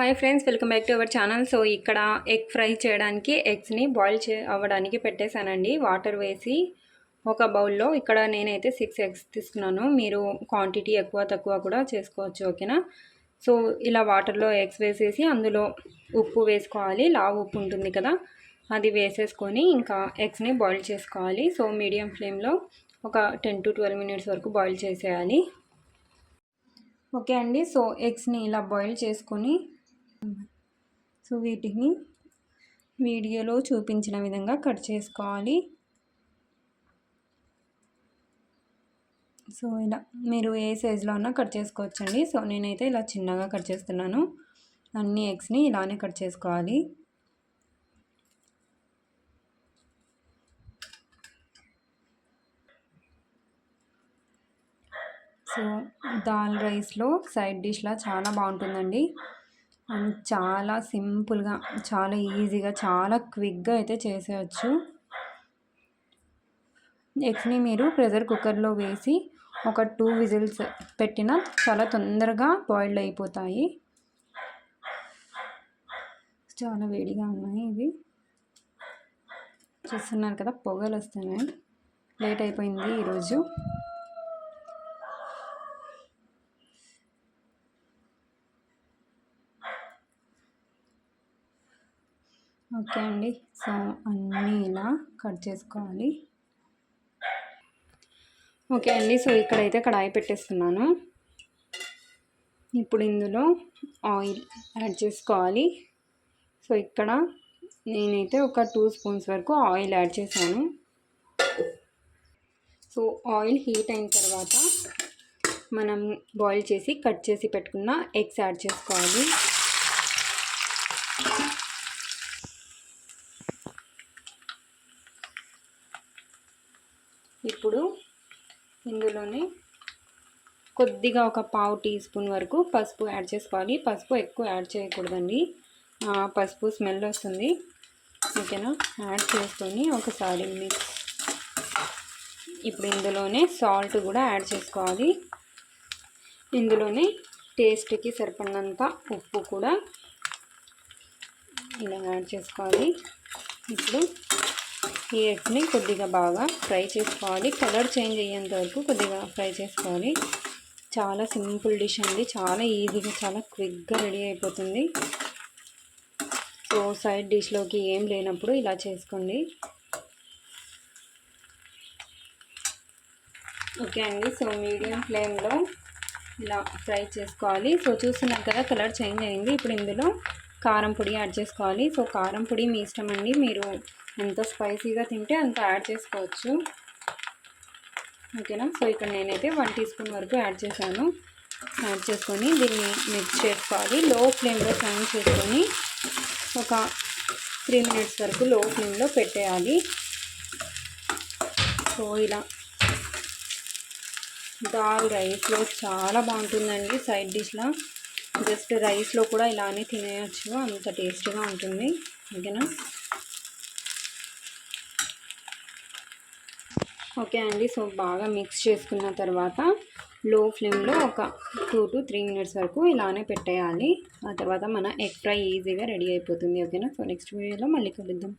Hi friends welcome back to our channel. So ఇక్కడ egg fry చేయడానికి ఎగ్స్ని boil చే అవ్వడానికి పెట్టేశానండి. వాటర్ వేసి ఒక బౌల్లో. ఇక్కడ నేనైతే సిక్స్ ఎగ్స్ తీసుకున్నాను. మీరు క్వాంటిటీ ఎక్కువ తక్కువ కూడా చేసుకోవచ్చు ఓకేనా? సో ఇలా వాటర్లో ఎగ్స్ వేసేసి అందులో ఉప్పు వేసుకోవాలి. లావు ఉప్పు ఉంటుంది కదా అది వేసేసుకొని ఇంకా ఎగ్స్ని బాయిల్ చేసుకోవాలి. సో మీడియం ఫ్లేమ్లో ఒక టెన్ టు ట్వెల్వ్ మినిట్స్ వరకు బాయిల్ చేసేయాలి. ఓకే అండి. సో ఎగ్స్ని ఇలా బాయిల్ చేసుకొని సో వీటిని వీడియోలో చూపించిన విధంగా కట్ చేసుకోవాలి. సో ఇలా మీరు ఏ సైజులో ఉన్నా కట్ చేసుకోవచ్చండి. సో నేనైతే ఇలా చిన్నగా కట్ చేస్తున్నాను. అన్ని ఎగ్స్ని ఇలానే కట్ చేసుకోవాలి. సో దాల్ రైస్లో సైడ్ డిష్లా చాలా బాగుంటుందండి. అండ్ చాలా సింపుల్గా చాలా ఈజీగా చాలా క్విక్గా అయితే చేసేయచ్చు. ఎగ్స్ని మీరు ప్రెషర్ కుక్కర్లో వేసి ఒక టూ విజిల్స్ పెట్టిన చాలా తొందరగా బాయిల్డ్ అయిపోతాయి. చాలా వేడిగా ఉన్నాయి ఇవి. చూస్తున్నారు కదా పొగలు వస్తున్నాయి. లేట్ అయిపోయింది ఈరోజు. ఓకే అండి. సో అన్నీ ఇలా కట్ చేసుకోవాలి. ఓకే అండి. సో ఇక్కడైతే కడాయి పెట్టేస్తున్నాను ఇప్పుడు ఇందులో ఆయిల్ యాడ్ చేసుకోవాలి. సో ఇక్కడ నేనైతే ఒక టూ స్పూన్స్ వరకు ఆయిల్ యాడ్ చేశాను. సో ఆయిల్ హీట్ అయిన తర్వాత మనం బాయిల్ చేసి కట్ చేసి పెట్టుకున్న ఎగ్స్ యాడ్ చేసుకోవాలి. ఇప్పుడు ఇందులోనే కొద్దిగా ఒక పావు టీ స్పూన్ వరకు పసుపు యాడ్ చేసుకోవాలి. పసుపు ఎక్కువ యాడ్ చేయకూడదండి. పసుపు స్మెల్ వస్తుంది. ఓకేనా? యాడ్ చేసుకొని ఒకసారి మిక్స్. ఇప్పుడు ఇందులోనే సాల్ట్ కూడా యాడ్ చేసుకోవాలి. ఇందులోనే టేస్ట్కి సరిపడినంత ఉప్పు కూడా ఇలా యాడ్ చేసుకోవాలి. ఇప్పుడు ఈ ఎగ్స్ని కొద్దిగా బాగా ఫ్రై చేసుకోవాలి. కలర్ చేంజ్ అయ్యేంత వరకు కొద్దిగా ఫ్రై చేసుకోవాలి. చాలా సింపుల్ డిష్ అండి. చాలా ఈజీగా చాలా క్విక్గా రెడీ అయిపోతుంది. సో సైడ్ డిష్లోకి ఏం లేనప్పుడు ఇలా చేసుకోండి. ఓకే అండి. సో మీడియం ఫ్లేమ్లో ఇలా ఫ్రై చేసుకోవాలి. సో చూస్తున్నాం కదా కలర్ చేంజ్ అయింది. ఇప్పుడు ఇందులో కారం పొడి యాడ్ చేసుకోవాలి. సో కారం పొడి మీ ఇష్టం అండి. మీరు ఎంత స్పైసీగా తింటే అంత యాడ్ చేసుకోవచ్చు. ఓకేనా? సో ఇక్కడ నేనైతే వన్ టీ స్పూన్ వరకు యాడ్ చేశాను. యాడ్ చేసుకొని దీన్ని మిక్స్ చేసుకోవాలి. లో ఫ్లేమ్లో ఫ్రై చేసుకొని ఒక త్రీ మినిట్స్ వరకు లో ఫ్లేమ్లో పెట్టేయాలి. సో ఇలా. దాల్ రైస్లో చాలా బాగుంటుందండి సైడ్ డిష్లో. జస్ట్ రైస్లో కూడా ఇలానే తినేయచ్చు. అంత టేస్ట్గా ఉంటుంది. ఓకేనా? ఓకే అండి. సో బాగా మిక్స్ చేసుకున్న తర్వాత లో ఫ్లేమ్లో ఒక టూ టు త్రీ మినిట్స్ వరకు ఇలానే పెట్టేయాలి. ఆ తర్వాత మన ఎగ్ ఫ్రై ఈజీగా రెడీ అయిపోతుంది. ఓకేనా? సో నెక్స్ట్ వీడియోలో మళ్ళీ కలుద్దాం.